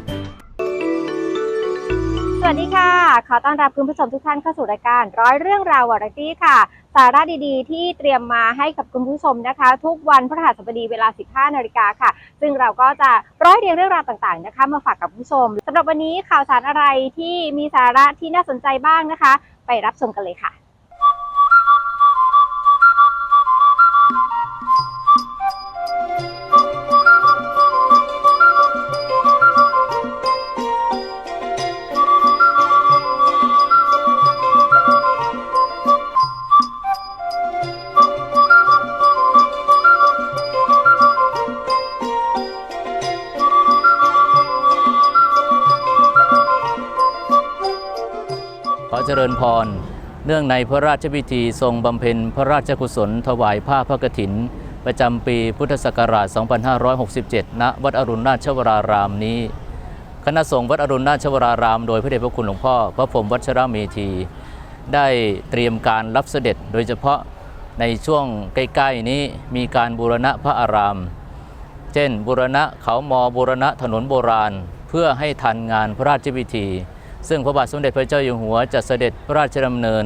ส วัสดีค่ะ ขอต้อนรับคุณผู้ชมทุกท่านเข้าสู่รายการร้อยเรื่องราววาไรตี้ค่ะ สาระดีๆ ที่เตรียมมาให้กับคุณผู้ชมนะคะ ทุกวันพฤหัสบดีเวลา 15 นาฬิกาค่ะ ซึ่งเราก็จะร้อยเรียงเรื่องราวต่างๆ นะคะ มาฝากกับคุณผู้ชมสำหรับวันนี้ข่าวสารอะไรที่มีสาระที่น่าสนใจบ้างนะคะ ไปรับชมกันเลยค่ะ ขอเจริญพร เนื่องในพระราชพิธีทรงบำเพ็ญพระราชกุศล ถวายผ้าพระกฐิน ประจำปีพุทธศักราช 2567 ณ วัดอรุณราชวรารามนี้ คณะสงฆ์วัดอรุณราชวราราม โดยพระเดชพระคุณหลวงพ่อ พระพรมวัชรเมธี ได้เตรียมการรับเสด็จโดยเฉพาะในช่วงใกล้ๆนี้มีการบูรณะพระอาราม เช่นบูรณะเขามอบูรณะถนนโบราณ เพื่อให้ทันงานพระราชพิธี ซึ่งพระบาทสมเด็จพระเจ้าอยู่หัวจะเสด็จพระราชดำเนิน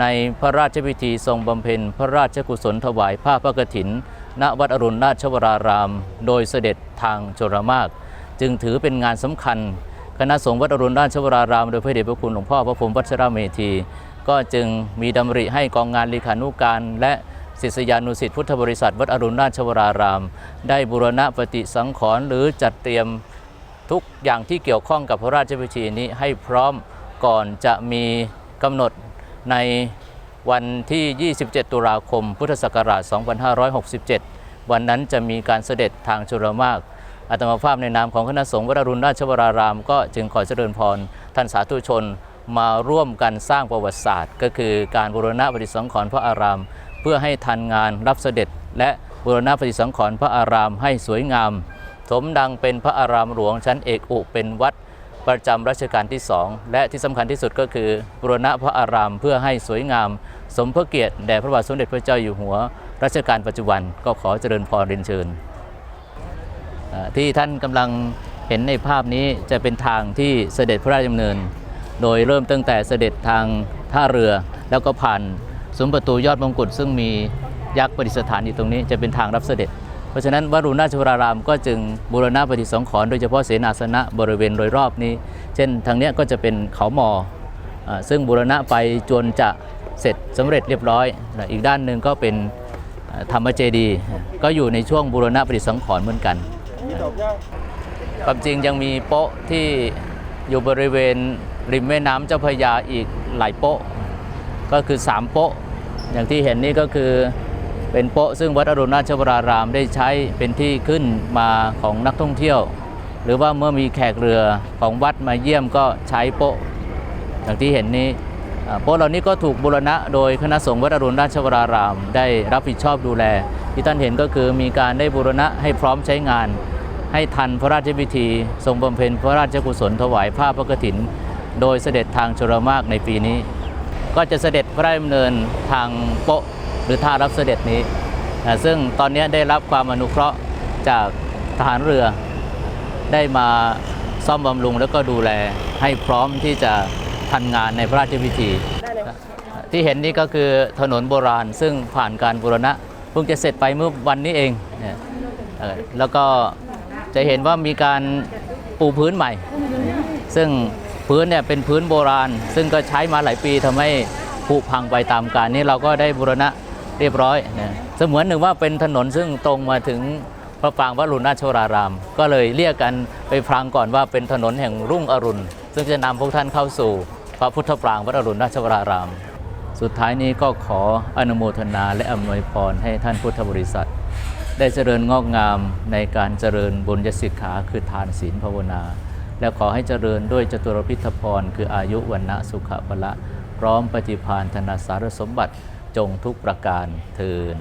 ในพระราชพิธีทรงบำเพ็ญพระราชกุศลถวายผ้าพระกฐิน ณวัดอรุณราชวราราม โดยเสด็จทางโชรมาก จึงถือเป็นงานสำคัญ คณะสงฆ์วัดอรุณราชวราราม โดยพระเดชพระคุณหลวงพ่อพระพรมวัชรเมธี ก็จึงมีดำริให้กองงานเลขานุการและศิษยานุศิษย์พุทธบริษัทวัดอรุณราชวราราม ได้บูรณะปฏิสังขรณ์หรือจัดเตรียม ทุกอย่างที่เกี่ยวข้องกับพระราชพิธีนี้ให้พร้อมก่อนจะมีกำหนดในวันที่ 27 ตุลาคม พุทธศักราช 2567 วันนั้นจะมีการเสด็จทางชลมากอาตมาภาพในนามของคณะสงฆ์วัดรุณราชวราราม ก็จึงขอเจริญพรท่านสาธุชนมาร่วมกันสร้างประวัติศาสตร์ ก็คือการบูรณะปฏิสังขรณ์พระอาราม เพื่อให้ทันงานรับเสด็จ และบูรณะปฏิสังขรณ์พระอารามให้สวยงาม สมดังเป็นพระอารามหลวงชั้นเอกอุเป็นวัดประจำรัชกาลที่สองและที่สำคัญที่สุดก็คือบูรณะพระอารามเพื่อให้สวยงาม สมพระเกียรติแด่พระบาทสมเด็จพระเจ้าอยู่หัว รัชกาลปัจจุบันก็ขอเจริญพรเรียนเชิญ ที่ท่านกำลังเห็นในภาพนี้จะเป็นทางที่เสด็จพระราชดำเนิน โดยเริ่มตั้งแต่เสด็จทางท่าเรือ แล้วก็ผ่านซุ้มประตูยอดมงกุฎซึ่งมียักษ์ประดิษฐานอยู่ตรงนี้จะเป็นทางรับเสด็จ เพราะฉะนั้นวรุณราชวรารามก็จึงบูรณะปฏิสังขรณ์โดยเฉพาะเสนาสนะบริเวณโดยรอบนี้ เช่นทางนี้ก็จะเป็นเขาหมออ่าซึ่งบูรณะไปจนจะเสร็จสำเร็จเรียบร้อย อีกด้านหนึ่งก็เป็นธรรมเจดี ก็อยู่ในช่วงบูรณะปฏิสังขรณ์เหมือนกัน ความจริงยังมีโป๊ะที่อยู่บริเวณริมแม่น้ำเจ้าพระยาอีกหลายโป๊ะ ก็คือ 3 โป๊ะ อย่างที่เห็นนี่ก็คือ เป็นโป๊ะซึ่งวัดอรุณราชวรารามได้ใช้เป็นที่ขึ้นมาของนักท่องเที่ยว หรือว่าเมื่อมีแขกเรือของวัดมาเยี่ยมก็ใช้โป๊ะอย่างที่เห็นนี้โป๊ะเหล่านี้ก็ถูกบูรณะโดยคณะสงฆ์วัดอรุณราชวราราม ได้รับผิดชอบดูแล ที่ท่านเห็นก็คือมีการได้บูรณะให้พร้อมใช้งาน ให้ทันพระราชพิธี ทรงบำเพ็ญพระราชกุศลถวายผ้าพระกฐิน โดยเสด็จทางชลมากในปีนี้ ก็จะเสด็จพระราชดำเนินทางโป๊ะ หรือท่ารับเสด็จนี้นะซึ่งตอนนี้ได้รับความอนุเคราะห์จากทหารเรือได้มาซ่อมบำรุงแล้วก็ดูแลให้พร้อมที่จะทันงานในพระราชพิธี ที่เห็นนี่ก็คือถนนโบราณซึ่งผ่านการบูรณะเพิ่งจะเสร็จไปเมื่อวันนี้เองเแล้วก็จะเห็นว่ามีการปูพื้นใหม่ ซึ่งพื้นเนี่ยเป็นพื้นโบราณ ซึ่งก็ใช้มาหลายปีทำให้ผุพังไปตามกาลนี่เราก็ได้บูรณะ เรียบร้อยนะเสมือนหนึ่งว่าเป็นถนนซึ่งตรงมาถึงพระปรางวัดรุณราชวราราม ก็เลยเรียกกันไปพรางก่อนว่าเป็นถนนแห่งรุ่งอรุณ ซึ่งจะนำพวกท่านเข้าสู่ พระพุทธปรางวัดอรุณราชวราราม สุดท้ายนี้ก็ขออนุโมทนาและอำนวยพรให้ท่านพุทธบริษัท ได้เจริญงอกงามในการเจริญบุญญสิกขาคือทานศีลภาวนา และขอให้เจริญด้วยจตุรพิทพรคืออายุวันนะสุขภละ พร้อมปฏิพานธนาสารสมบัติ จงทุกประการเทิน